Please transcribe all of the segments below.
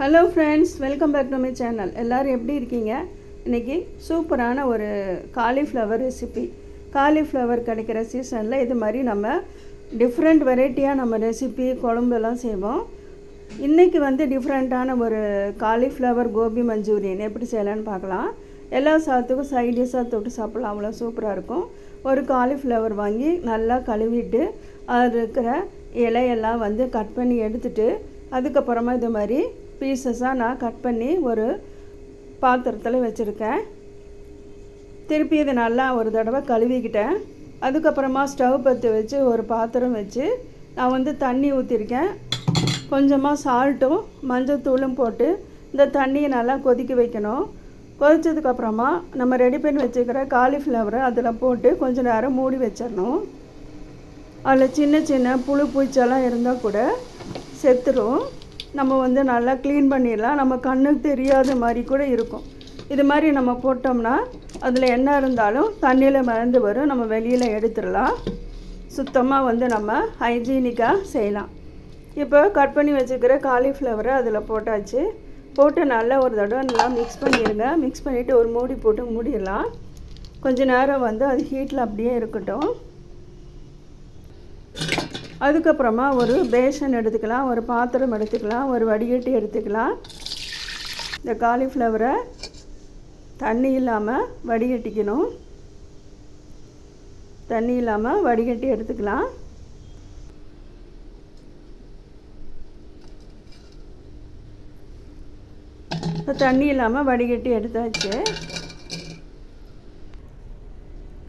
Hello friends welcome back to my channel எல்லோரும் எப்படி இருக்கீங்க? இன்றைக்கி சூப்பரான ஒரு காலிஃப்ளவர் ரெசிபி காலிஃப்ளவர் கிடைக்கிற சீசனில் இது மாதிரி நம்ம டிஃப்ரெண்ட் வெரைட்டியாக நம்ம ரெசிபி குழம்பெல்லாம் செய்வோம். இன்றைக்கி வந்து டிஃப்ரெண்ட்டான ஒரு காலிஃப்ளவர் கோபி மஞ்சூரியன் எப்படி செய்யலான்னு பார்க்கலாம். எல்லா சாதத்துக்கும் சைட் டிஷ்ஷாக தொட்டு சாப்பிட்லாம் அவ்வளோ சூப்பராக இருக்கும். ஒரு காலிஃப்ளவர் வாங்கி நல்லா கழுவிட்டு அது இருக்கிற இலையெல்லாம் வந்து கட் பண்ணி எடுத்துட்டு அதுக்கப்புறமா இது மாதிரி பீசஸாக நான் கட் பண்ணி ஒரு பாத்திரத்தில் வச்சுருக்கேன். திருப்பி இதை நல்லா ஒரு தடவை கழுவிக்கிட்டேன். அதுக்கப்புறமா ஸ்டவ் பற்றி வச்சு ஒரு பாத்திரம் வச்சு நான் வந்து தண்ணி ஊற்றிருக்கேன் கொஞ்சமாக சால்ட்டும் மஞ்சத்தூளும் போட்டு இந்த தண்ணியை நல்லா கொதிக்க வைக்கணும். கொதித்ததுக்கப்புறமா நம்ம ரெடி பண்ணி வச்சுக்கிற காலிஃப்ளவரை அதில் போட்டு கொஞ்ச நேரம் மூடி வச்சிடணும். அதில் சின்ன சின்ன புழு பூச்செல்லாம் இருந்தால் கூட செத்துரும். நம்ம வந்து நல்லா க்ளீன் பண்ணிடலாம். நம்ம கண்ணுக்கு தெரியாத மாதிரி கூட இருக்கும். இது மாதிரி நம்ம போட்டோம்னா அதில் என்ன இருந்தாலும் தண்ணியில் மறந்து வரும். நம்ம வெளியில் எடுத்துடலாம். சுத்தமாக வந்து நம்ம ஹைஜீனிக்காக செய்யலாம். இப்போ கட் பண்ணி வச்சுக்கிற காலிஃப்ளவரை அதில் போட்டாச்சு. போட்டு நல்லா ஒரு தடவை நல்லா மிக்ஸ் பண்ணிடுங்க. மிக்ஸ் பண்ணிவிட்டு ஒரு மூடி போட்டு மூடிடலாம். கொஞ்சம் நேரம் வந்து அது ஹீட்டில் அப்படியே இருக்கட்டும். அதுக்கப்புறமா ஒரு பேஷன் எடுத்துக்கலாம் ஒரு பாத்திரம் எடுத்துக்கலாம் ஒரு வடிகட்டி எடுத்துக்கலாம். இந்த காலிஃப்ளவரை தண்ணி இல்லாமல் வடிகட்டிக்கணும். தண்ணி இல்லாமல் வடிகட்டி எடுத்துக்கலாம். இப்போ தண்ணி இல்லாமல் வடிகட்டி எடுத்தாச்சு.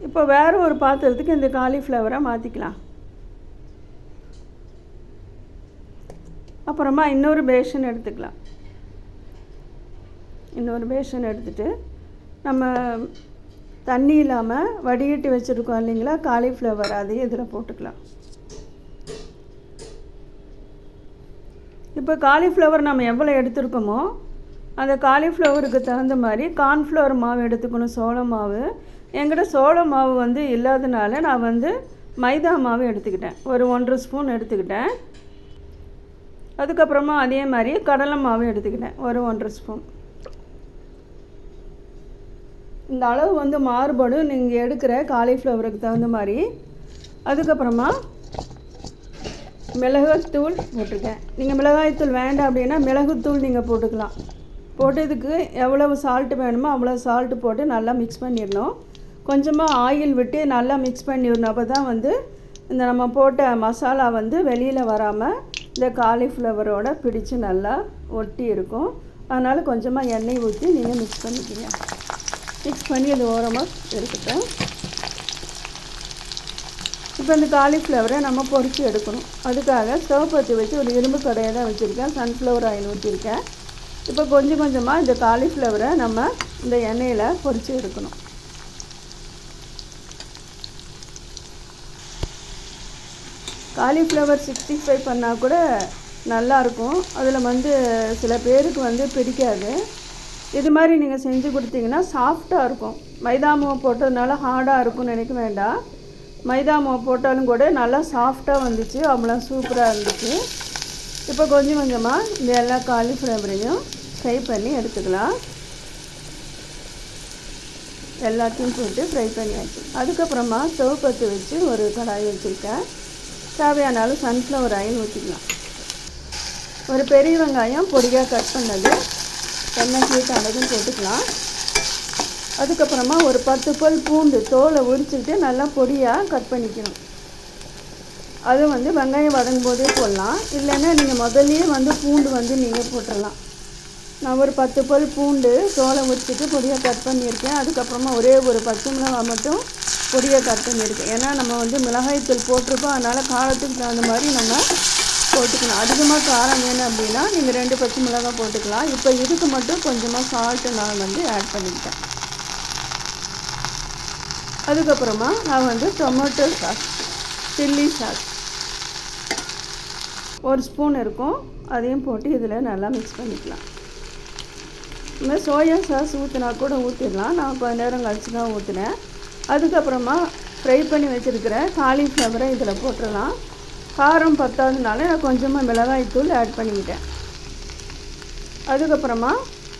இப்போ வேறு ஒரு பாத்திரத்துக்கு இந்த காலிஃப்ளவரை மாற்றிக்கலாம் அப்புறமா இன்னொரு பேஷன் எடுத்துக்கலாம். இன்னொரு பேஷன் எடுத்துகிட்டு நம்ம தண்ணி இல்லாமல் வடிகட்டி வச்சுருக்கோம் இல்லைங்களா? காலிஃப்ளவர் அதையும் இதில் போட்டுக்கலாம். இப்போ காலிஃப்ளவர் நம்ம எவ்வளோ எடுத்துருக்கோமோ அந்த காலிஃப்ளவருக்கு தகுந்த மாதிரி கார்ன்ஃப்ளவர் மாவு எடுத்துக்கணும் சோள மாவு. என்கிட்ட சோள மாவு வந்து இல்லாதனால நான் வந்து மைதா மாவு எடுத்துக்கிட்டேன். ஒரு ஒன்றரை ஸ்பூன் எடுத்துக்கிட்டேன். அதுக்கப்புறமா அதே மாதிரி கடலை மாவு எடுத்துக்கிட்டேன். ஒரு ஒன்றரை ஸ்பூன். இந்த அளவு வந்து மாறுபடும் நீங்கள் எடுக்கிற காலிஃப்ளவருக்கு தகுந்த மாதிரி. அதுக்கப்புறமா மிளகுத்தூள் போட்டிருக்கேன். நீங்கள் மிளகாய்த்தூள் வேண்டாம் அப்படின்னா மிளகுத்தூள் நீங்கள் போட்டுக்கலாம். போட்டதுக்கு எவ்வளவு சால்ட்டு வேணுமோ அவ்வளோ சால்ட்டு போட்டு நல்லா மிக்ஸ் பண்ணிடணும். கொஞ்சமாக ஆயில் விட்டு நல்லா மிக்ஸ் பண்ணிடணும். அப்போ தான் வந்து இந்த நம்ம போட்ட மசாலா வந்து வெளியில் வராமல் இந்த காலிஃப்ளவரோட பிடிச்சு நல்லா ஒட்டி இருக்கும். அதனால் கொஞ்சமாக எண்ணெய் ஊற்றி நீங்கள் மிக்ஸ் பண்ணிக்கோங்க. மிக்ஸ் பண்ணி அது ஓரமாக இருக்கட்டும் இப்போ இந்த காலிஃப்ளவரை நம்ம பொரித்து எடுக்கணும். அதுக்காக ஸ்டவ் பற்றி வச்சு ஒரு இரும்பு கடையை தான் வச்சுருக்கேன். சன்ஃப்ளவர் ஆயில் ஊற்றிருக்கேன் இப்போ கொஞ்சம் கொஞ்சமாக இந்த காலிஃப்ளவரை நம்ம இந்த எண்ணெயில் பொரித்து எடுக்கணும். காலிஃப்ளவர் சிக்ஸ்டி ஃபைவ் பண்ணால் கூட நல்லாயிருக்கும். அதில் வந்து சில பேருக்கு வந்து பிடிக்காது. இது மாதிரி நீங்கள் செஞ்சு கொடுத்தீங்கன்னா சாஃப்டாக இருக்கும். மைதா மாவு போட்டதுனால ஹார்டாக இருக்கும்னு நினைக்க வேண்டாம். மைதா மாவு போட்டாலும் கூட நல்லா சாஃப்டாக வந்துச்சு. அவ்வளோ சூப்பராக இருந்துச்சு. இப்போ கொஞ்சம் கொஞ்சமாக இந்த எல்லா காலிஃப்ளவரையும் ஃப்ரை பண்ணி எடுத்துக்கலாம். எல்லாத்தையும் போட்டு ஃப்ரை பண்ணியாச்சு அதுக்கப்புறமா ஸ்டவ் பற்ற வச்சு ஒரு கடாய் வச்சுருக்கேன். தேவையானாலும் சன்ஃப்ளவர் ஆயில் ஊற்றிக்கலாம் ஒரு பெரிய வெங்காயம் பொடியாக கட் பண்ணது. எண்ணெய் ஹீட் ஆனதும் போட்டுக்கலாம். அதுக்கப்புறமா ஒரு பத்து பல் பூண்டு தோலை உரிச்சுக்கிட்டு நல்லா பொடியாக கட் பண்ணிக்கணும். அது வந்து வெங்காயம் வதங்கும் போதே போடலாம். இல்லைன்னா நீங்கள் முதல்லையே வந்து பூண்டு வந்து நீங்கள் போட்டுடலாம் நான் ஒரு பத்து பல் பூண்டு தோலை உரிச்சிட்டு பொடியாக கட் பண்ணியிருக்கேன். அதுக்கப்புறமா ஒரே ஒரு பச்சை மிளகாய் மட்டும் பொடியாக கட் பண்ணியிருக்கேன். ஏன்னா நம்ம வந்து மிளகாய்த்தூள் போட்டிருக்கோம் அதனால் காரத்துக்கு தகுந்த மாதிரி நம்ம போட்டுக்கணும். அதிகமாக காரம் வேணும் அப்படின்னா நீங்கள் ரெண்டு பச்சை மிளகாய் போட்டுக்கலாம். இப்போ இதுக்கு மட்டும் கொஞ்சமாக சால்ட்டு நான் வந்து ஆட் பண்ணிக்கிட்டேன். அதுக்கப்புறமா நான் வந்து டொமேட்டோ சாஸ் சில்லி சாஸ் ஒரு ஸ்பூன் இருக்கும். அதையும் போட்டு இதில் நல்லா மிக்ஸ் பண்ணிக்கலாம். இந்த சோயா சாஸ் ஊற்றினா கூட ஊற்றிடலாம் நான் கொஞ்ச நேரம் கழிச்சு தான் ஊற்றினேன் அதுக்கப்புறமா ஃப்ரை பண்ணி வச்சுருக்கிற காலிஃப்ளவரை இதில் போட்டுடலாம். காரம் பத்தாததுனால நான் கொஞ்சமாக மிளகாய்த்தூள் ஆட் பண்ணிக்கிட்டேன். அதுக்கப்புறமா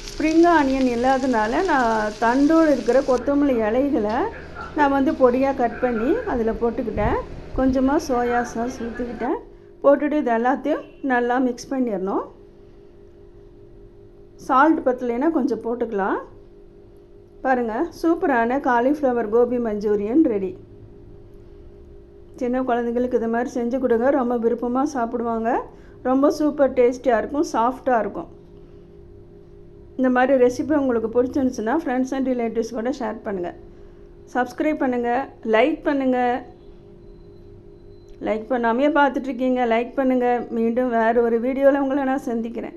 ஸ்ப்ரிங் ஆனியன் இல்லாதனால நான் தண்டோடு இருக்கிற கொத்தமல்லி இலைகளை நான் வந்து பொடியாக கட் பண்ணி அதில் போட்டுக்கிட்டேன். கொஞ்சமாக சோயா சாஸ் ஊற்றிக்கிட்டேன் போட்டுட்டு இது எல்லாத்தையும் நல்லா மிக்ஸ் பண்ணிடணும். சால்ட் பத்தலைன்னா கொஞ்சம் போட்டுக்கலாம். பாருங்கள் சூப்பரான காலிஃப்ளவர் கோபி மஞ்சூரியன் ரெடி. சின்ன குழந்தைங்களுக்கு இது மாதிரி செஞ்சு கொடுங்க ரொம்ப விருப்பமாக சாப்பிடுவாங்க. ரொம்ப சூப்பர் டேஸ்டியாக இருக்கும் சாஃப்டாக இருக்கும். இந்த மாதிரி ரெசிபி உங்களுக்கு பிடிச்சிருந்துச்சுன்னா ஃப்ரெண்ட்ஸ் அண்ட் ரிலேட்டிவ்ஸ் கூட ஷேர் பண்ணுங்கள் சப்ஸ்கிரைப் பண்ணுங்கள் லைக் பண்ணுங்கள் லைக் பண்ணாமையே பார்த்துட்ருக்கீங்க லைக் பண்ணுங்கள் மீண்டும் வேறு ஒரு வீடியோவில் உங்களை நான் சந்திக்கிறேன்.